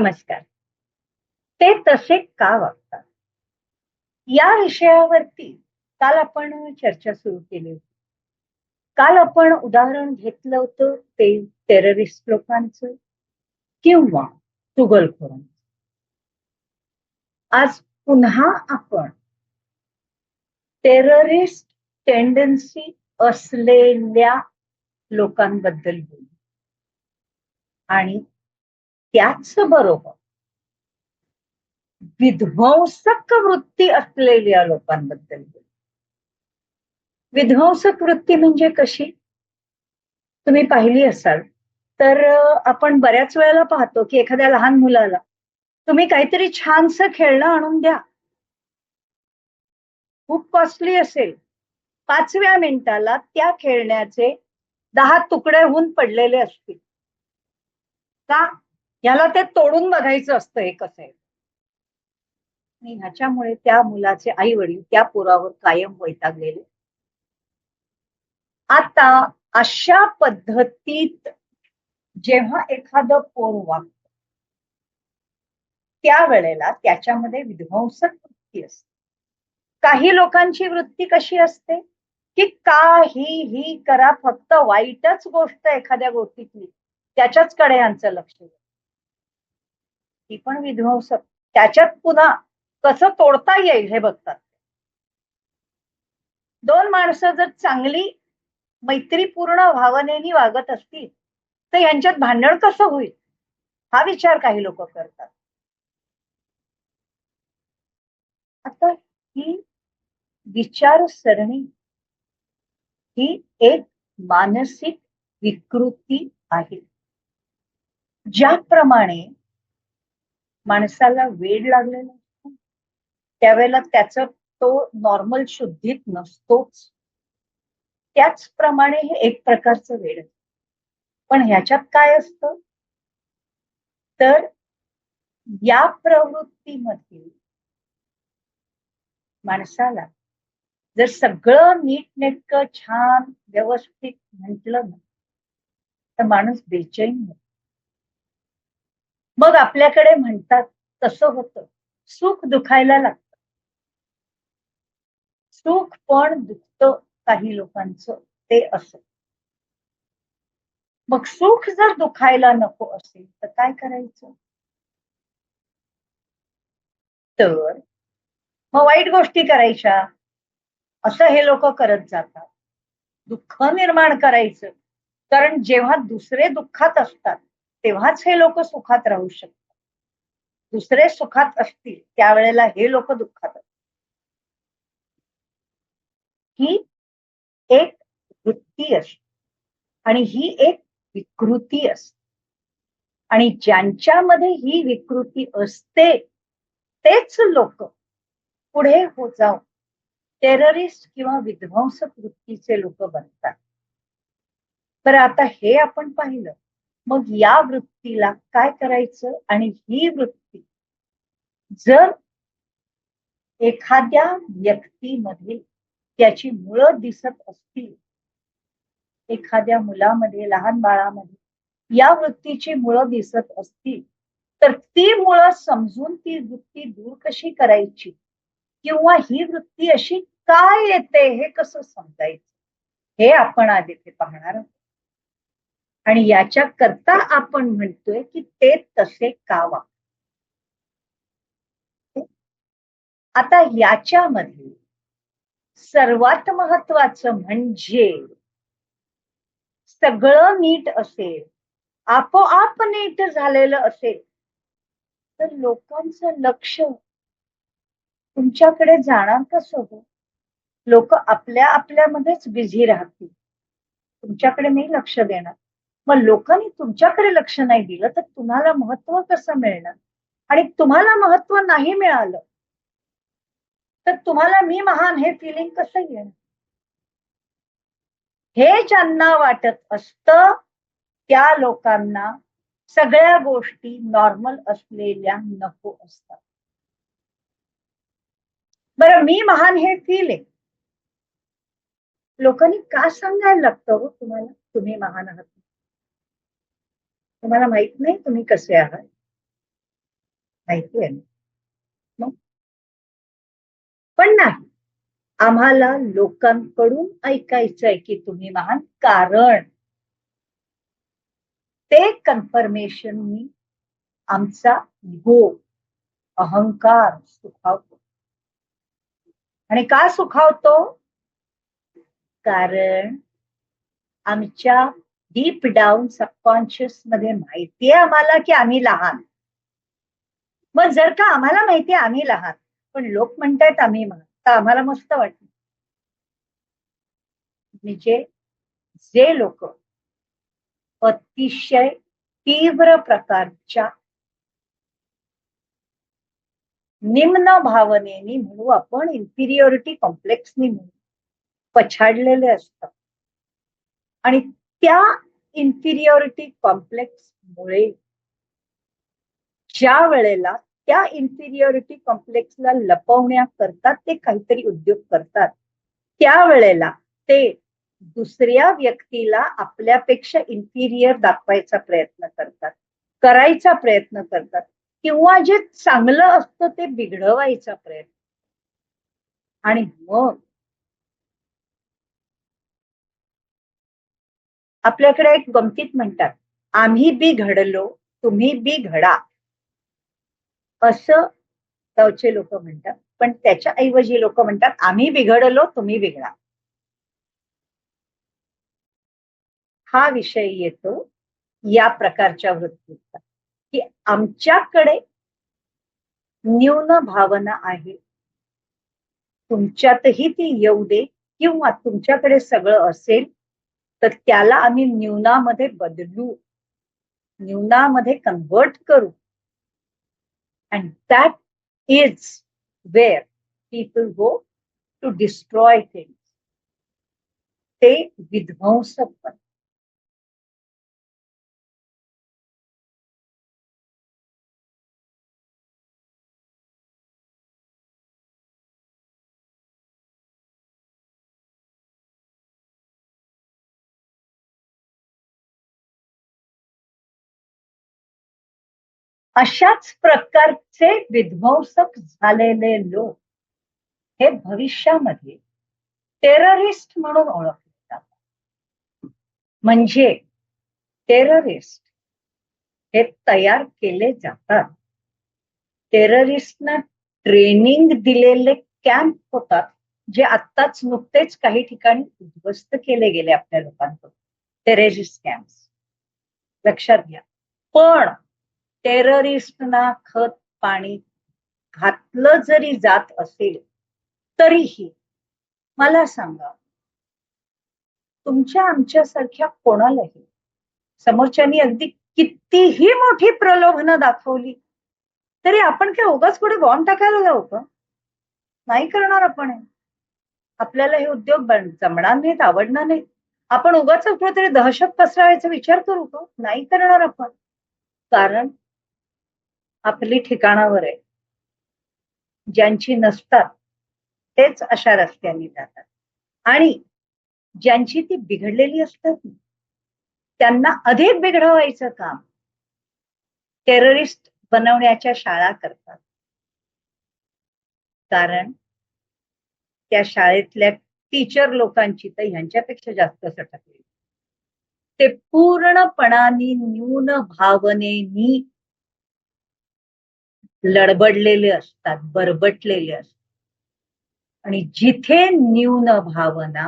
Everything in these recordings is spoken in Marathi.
नमस्कार. ते तसे का वागतात? या विषयावरती काल आपण चर्चा सुरू केली होती. काल आपण उदाहरण घेतलं होतं ते टेररिस्ट लोकांचं किंवा तुगलखोरांचं आज पुन्हा आपण टेररिस्ट टेंडन्सी असलेल्या लोकांबद्दल बोलू. आणि त्याच बरोबर. विध्वंसक वृत्ती असलेल्या लोकांबद्दल विध्वंसक वृत्ती म्हणजे कशी? तुम्ही पाहिली असाल तर आपण बऱ्याच वेळेला पाहतो की एखाद्या लहान मुलाला तुम्ही काहीतरी छानसं खेळणं आणून द्या. खूप कॉस्टली असेल. पाचव्या मिनिटाला त्या खेळण्याचे दहा तुकडे होऊन पडलेले असतील. का? याला ते तोडून बघायचं असतं हे कसं आहे. आणि ह्याच्यामुळे त्या मुलाचे आई वडील त्या पुरावर कायम वैतागलेले आता अशा पद्धतीत जेव्हा एखादं पोर वागत त्यावेळेला त्याच्यामध्ये विध्वंसक वृत्ती असते. काही लोकांची वृत्ती कशी असते? की काही ही करा फक्त वाईटच गोष्ट एखाद्या गोष्टीतली त्याच्याच कडे यांचं लक्ष ती पण विध्वंसक त्याच्यात पुन्हा कसं तोडता येईल हे बघतात. दोन माणसं जर चांगली मैत्रीपूर्ण भावनेनी वागत असतील तर यांच्यात भांडण कसं होईल? हा विचार काही लोक करतात. आता ही विचारसरणी ही एक मानसिक विकृती आहे. ज्याप्रमाणे माणसाला वेड लागलेला असतो. त्यावेळेला त्याचा तो नॉर्मल शुद्धीत नसतोच. त्याचप्रमाणे हे एक प्रकारचं वेड पण ह्याच्यात काय असतं? तर या प्रवृत्तीमध्ये माणसाला जर सगळं नीटनेटकं छान व्यवस्थित म्हटलं ना तर माणूस बेचैन होतो. मग आपल्याकडे म्हणतात तसं होतं. सुख दुखायला लागतं. सुख पण दुखत काही लोकांचं ते असं. मग सुख जर दुखायला नको असेल तर काय करायचं? तर मग वाईट गोष्टी करायच्या. असं हे लोक करत जातात. दुःख निर्माण करायचं. कारण जेव्हा दुसरे दुःखात असतात तेव्हाच हे लोक सुखात राहू शकतात. दुसरे सुखात असतील त्यावेळेला हे लोक दुःखात असतात ही एक वृत्ती असते. आणि ही एक विकृती असते. आणि ज्यांच्यामध्ये ही विकृती असते तेच लोक पुढे हो जाऊन टेररिस्ट किंवा विध्वंसक वृत्तीचे लोक बनतात. तर आता हे आपण पाहिलं. मग या वृत्तीला काय करायचं? आणि ही वृत्ती जर एखाद्या व्यक्तीमध्ये त्याची मुळं दिसत असतील एखाद्या मुलामध्ये लहान बाळामध्ये या वृत्तीची मुळं दिसत असतील तर ती मुळं समजून ती वृत्ती दूर कशी करायची? किंवा ही वृत्ती अशी काय येते हे कसं समजायचं? हे आपण आज इथे पाहणार आहोत. आणि याच्या करता आपण म्हणतोय की ते तसे कावा आता याच्यामध्ये सर्वात महत्वाचं म्हणजे सगळं नीट असेल आपोआप नीट झालेलं असेल तर लोकांचं लक्ष तुमच्याकडे जाणार कसं हो लोक आपल्या आपल्यामध्येच बिझी राहतील. तुमच्याकडे नाही लक्ष देणार. मग लोकांनी तुमच्याकडे लक्ष नाही दिलं तर तुम्हाला महत्त्व कसं मिळणार? आणि तुम्हाला महत्त्व नाही मिळालं तर तुम्हाला मी महान हे फिलिंग कसं येणार? हे ज्यांना वाटत असत त्या लोकांना सगळ्या गोष्टी नॉर्मल असलेल्या नको असतात. बरं मी महान हे फील आहे. लोकांनी का सांगायला लागतं हो तुम्हाला? तुम्ही महान आहात. तुम्हाला माहीत नाही तुम्ही कसे आहात. माहिती आहे मग? पण नाही. आम्हाला लोकांकडून ऐकायचंय की तुम्ही महान कारण. ते कन्फर्मेशन मी आमचा इगो अहंकार सुखावतो. आणि का सुखावतो? कारण आमच्या डीप डाऊन सबकॉन्शियसमध्ये माहितीये आम्हाला की आम्ही लहान. मग जर का आम्हाला माहितीये आम्ही लहान पण लोक म्हणतायत आम्ही तर आम्हाला मस्त वाटत. म्हणजे जे लोक अतिशय तीव्र प्रकारच्या निम्न भावनेनी म्हणू आपण इन्फिरियोरिटी कॉम्प्लेक्सनी म्हणू पछाडलेले असतात. आणि त्या इन्फिरियॉरिटी कॉम्प्लेक्स मुळे ज्या वेळेला त्या इन्फिरियॉरिटी कॉम्प्लेक्सला लपवण्याकरता ते काहीतरी उद्योग करतात त्यावेळेला ते दुसऱ्या व्यक्तीला आपल्यापेक्षा इन्फिरियर दाखवायचा प्रयत्न करतात करायचा प्रयत्न करतात किंवा जे चांगलं असतं ते बिघडवायचा प्रयत्न आणि मग आपल्याकडे एक गमतीत म्हणतात आम्ही बी घडलो तुम्ही बी घडा. असं गावचे लोक म्हणतात. पण त्याच्या ऐवजी लोक म्हणतात आम्ही बिघडलो तुम्ही बिघडा. हा विषय येतो या प्रकारच्या वृत्तीचा की आमच्याकडे न्यून भावना आहे. तुमच्यातही ती येऊ दे किंवा तुमच्याकडे सगळं असेल तर त्याला आम्ही न्यूनामध्ये बदलू. न्यूनामध्ये कन्वर्ट करू. And that is where people go to destroy things ते विध्वंसक बनतात. अशाच प्रकारचे विध्वंसक झालेले लोक हे भविष्यामध्ये टेररिस्ट म्हणून ओळखले जातात म्हणजे टेररिस्ट हे तयार केले जातात. टेररिस्टना ट्रेनिंग दिलेले कॅम्प होतात जे आत्ताच नुकतेच काही ठिकाणी उद्ध्वस्त केले गेले आपल्या लोकांकडून. टेररिस्ट कॅम्प लक्षात घ्या. पण टेररिस्टना खत पाणी घातलं जरी जात असेल तरीही मला सांगा तुमच्या आमच्यासारख्या कोणालाही समोरच्यानी अगदी कितीही मोठी प्रलोभनं दाखवली तरी आपण काय उगाच पुढे बॉम्ब टाकायला जाऊ का? नाही करणार आपण आपल्याला हे उद्योग जमणार नाहीत आवडणार नाहीत. आपण उगाच कुठेतरी दहशत पसरावायचा विचार करू का? नाही करणार आपण. कारण आपली ठिकाणावर आहे. ज्यांची नसतात तेच अशा रस्त्याने जातात. आणि ज्यांची ती बिघडलेली असतात त्यांना अधिक बिघडवायचं काम टेररिस्ट बनवण्याच्या शाळा करतात. कारण त्या शाळेतल्या टीचर लोकांची तर ह्यांच्यापेक्षा जास्त सटकली. ते पूर्णपणाने न्यून भावनेनी लडबडलेले असतात बरबटलेले असतात. आणि जिथे न्यून भावना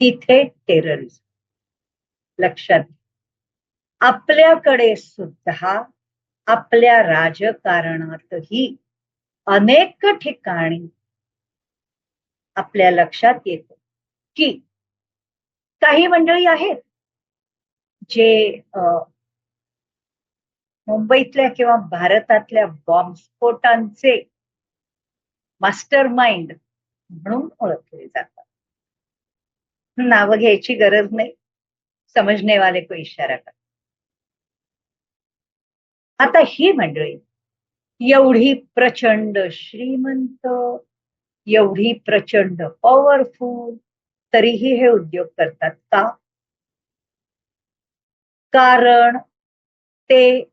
तिथे टेररिझम लक्षात आपल्याकडे सुद्धा आपल्या राजकारणातही अनेक ठिकाणी आपल्या लक्षात येत की काही मंडळी आहेत जे मुंबईतल्या किंवा भारतातल्या बॉम्बस्फोटांचे मास्टर माइंड म्हणून ओळखले जातात. नावं घ्यायची गरज नाही. समजणेवाले को इशारा कर. आता ही मंडळी एवढी प्रचंड श्रीमंत एवढी प्रचंड पॉवरफुल तरीही हे उद्योग करतात का? कारण ते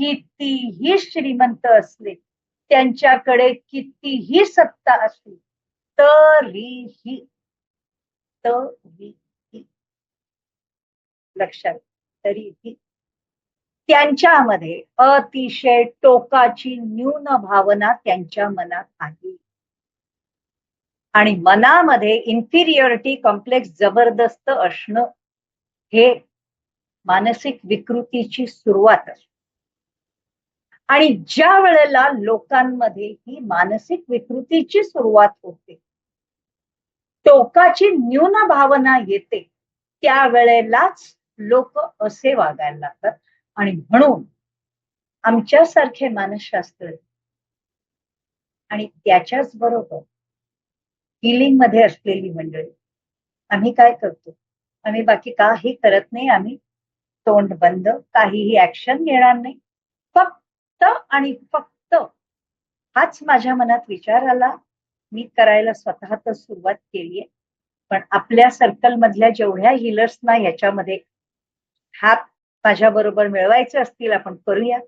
कितीही श्रीमंत असले त्यांच्याकडे कितीही सत्ता असली तरीही तरीही लक्षात तरीही त्यांच्यामध्ये अतिशय टोकाची न्यून भावना त्यांच्या मनात आहे. आणि मनामध्ये इन्फिरियरिटी कॉम्प्लेक्स जबरदस्त असणं हे मानसिक विकृतीची सुरुवात असते. आणि ज्या वेळेला लोकांमध्ये ही मानसिक विकृतीची सुरुवात होते टोकाची न्यून भावना येते त्यावेळेलाच लोक असे वागायला लागतात. आणि म्हणून आमच्यासारखे मानसशास्त्र आणि त्याच्याच बरोबर हिलिंगमध्ये असलेली मंडळी आम्ही काय करतो? आम्ही बाकी काही करत नाही आम्ही तोंड बंद काहीही ऍक्शन घेणार नाही. फक्त आणि फक्त हाच माझ्या मनात विचार आला. मी करायला स्वतः सुरुवात केलीये पण आपल्या सर्कल मधल्या जेवढ्या हिलर्सना याच्यामध्ये हात माझ्या बरोबर मिळवायचे असतील आपण करूया.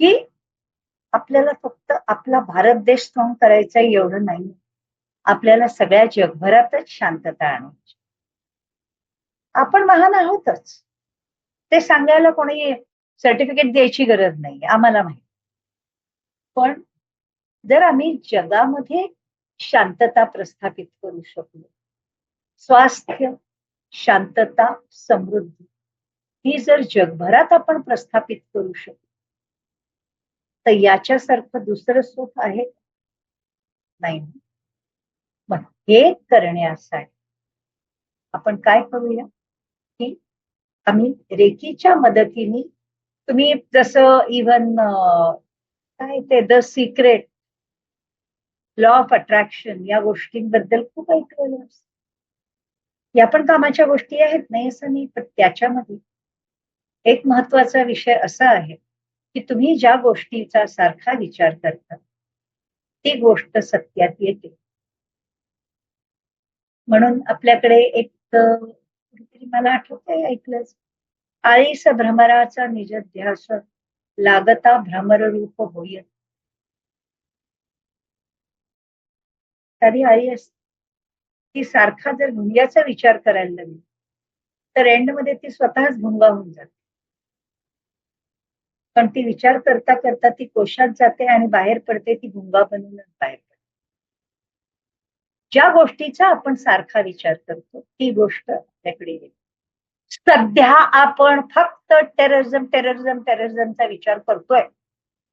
की आपल्याला फक्त आपला भारत देश स्ट्रॉंग करायचा एवढं नाही. आपल्याला सगळ्या जगभरातच शांतता आणायची. आपण महान आहोतच. ते सांगायला कोणी सर्टिफिकेट द्यायची गरज नाही आम्हाला माहिती. पण जर आम्ही जगामध्ये शांतता प्रस्थापित करू शकलो स्वास्थ्य शांतता समृद्धी ही जर जगभरात आपण प्रस्थापित करू शकलो तर याच्यासारखं दुसरं सुख आहे? नाही. पण हे करण्यासाठी आपण काय करूया? की आम्ही रेकीच्या मदतीने तुम्ही जसं इवन काय ते the secret law of attraction या गोष्टींबद्दल खूप ऐकलेलं असतं. या पण कामाच्या गोष्टी आहेत नाही असं नाही पण त्याच्यामध्ये एक महत्त्वाचा विषय असा आहे की तुम्ही ज्या गोष्टीचा सारखा विचार करता ती गोष्ट सत्यात येते. म्हणून आपल्याकडे एक मला आठवतंय ऐकलंच. आळीस भ्रमराचा निज ध्यास लागता भ्रमर रूप होय. सारी आळी असते ती सारखा जर भुंग्याचा विचार करायला लागली तर एंडमध्ये ती स्वतःच भुंगा होऊन जाते. पण ती विचार करता करता ती कोशात जाते आणि बाहेर पडते ती भुंगा बनूनच बाहेर पडते. ज्या गोष्टीचा आपण सारखा विचार करतो ती गोष्ट आपल्याकडे येते. सध्या आपण फक्त टेररिझम टेररिझम टेररिझमचा विचार करतोय.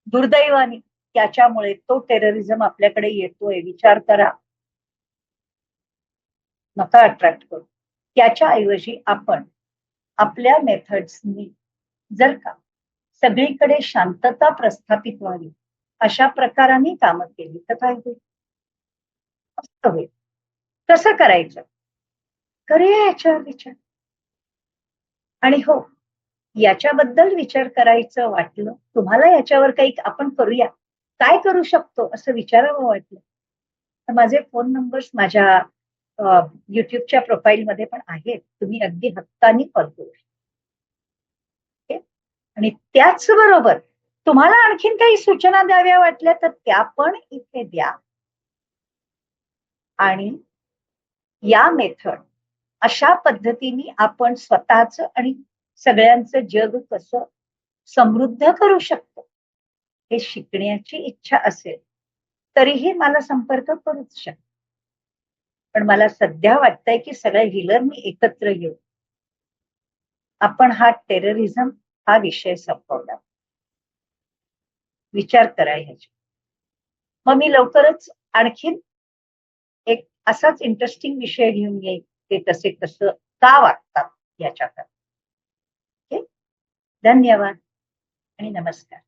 दुर्दैवाने त्याच्यामुळे तो टेररिझम आपल्याकडे येतोय. विचार करा. नका अट्रॅक्ट करू. त्याच्या ऐवजी आपण आपल्या मेथड्सनी जर का सगळीकडे शांतता प्रस्थापित व्हावी अशा प्रकाराने कामं केली तर काय होईल? मस्त होईल. कसं करायचं? करूया याच्यावर विचार. आणि हो याच्याबद्दल विचार करायचं वाटलं तुम्हाला याच्यावर काही आपण करूया? काय करू शकतो असं विचारावं वाटलं? तर माझे फोन नंबर्स माझ्या युट्यूबच्या प्रोफाईलमध्ये पण आहेत. तुम्ही अगदी हक्कानी कॉल करू शकता. आणि त्याच बरोबर तुम्हाला आणखीन काही सूचना द्याव्या वाटल्या तर त्या पण इथे द्या. आणि या मेथड अशा पद्धतीने आपण स्वतःच आणि सगळ्यांचं जग कसं समृद्ध करू शकतो हे शिकण्याची इच्छा असेल तरीही मला संपर्क करूच शकतो. पण मला सध्या वाटतंय की सगळे हिलर मी एकत्र येऊ आपण हा टेररिझम हा विषय संपवला. विचार करा ह्याच्या मग मी लवकरच आणखीन एक असाच इंटरेस्टिंग विषय घेऊन येईल. ते तसे तस का वागतात याच्याकडे? धन्यवाद आणि नमस्कार.